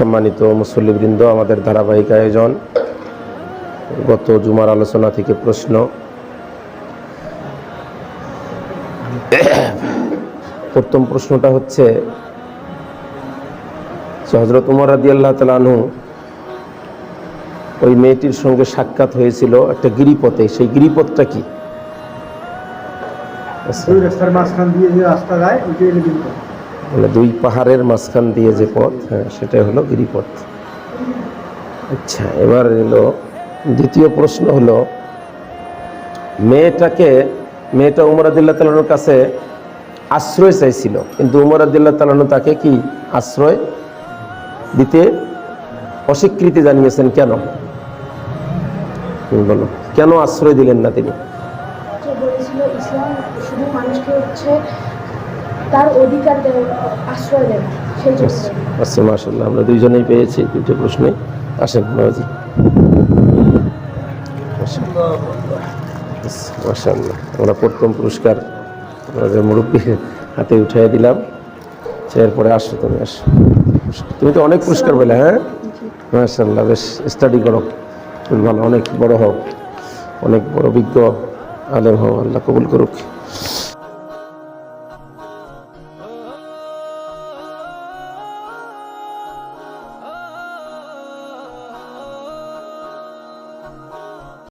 সম্মানিত মুসল্লিবৃন্দ, আমাদের ধারাবাহিক আয়োজন গত জুমার আলোচনা থেকে প্রশ্ন। প্রথম প্রশ্নটা হচ্ছে হজরত উমর রাদি আল্লাহ তালু ওই মেয়েটির সঙ্গে সাক্ষাৎ হয়েছিল একটা গিরিপথে। সেই গিরিপথটা কি? রাস্তার মাঝখান দিয়ে যে রাস্তা যায় মানে দুই পাহাড়ের মাঝখান দিয়ে যে পথ হ্যাঁ সেটাই হলো গিরিপথ আচ্ছা এবার এলো দ্বিতীয় প্রশ্ন হলো, মেয়েটাকে, মেয়েটা উমর আদিল্লা তালানোর কাছে আশ্রয় চাইছিল, কিন্তু উমর আদিল্লা তালানো তাকে কি আশ্রয় দিতে অস্বীকৃতি জানিয়েছেন কেন? বলো, কেন আশ্রয় দিলেন না তিনি? হচ্ছে তার অধিকার আশ্রয় দেয় সেই জন্য। আচ্ছা মাসাল্লাহ আমরা দুইজনেই পেয়েছি দুটো প্রশ্নে। আসেন বাবাজি। মাসাল্লাহ আমরা প্রথম পুরস্কার আমাদের মুরব্বীর হাতে উঠিয়ে দিলাম। আচ্ছা, এরপরে আসো তুমি আসো। তুমি তো অনেক পুরস্কার পেলে হ্যাঁ? মাসাল্লাহ বেশ স্টাডি করো। ভালো অনেক বড় হও। অনেক বড় বিজ্ঞ আলেম হও আল্লাহ কবুল করুক।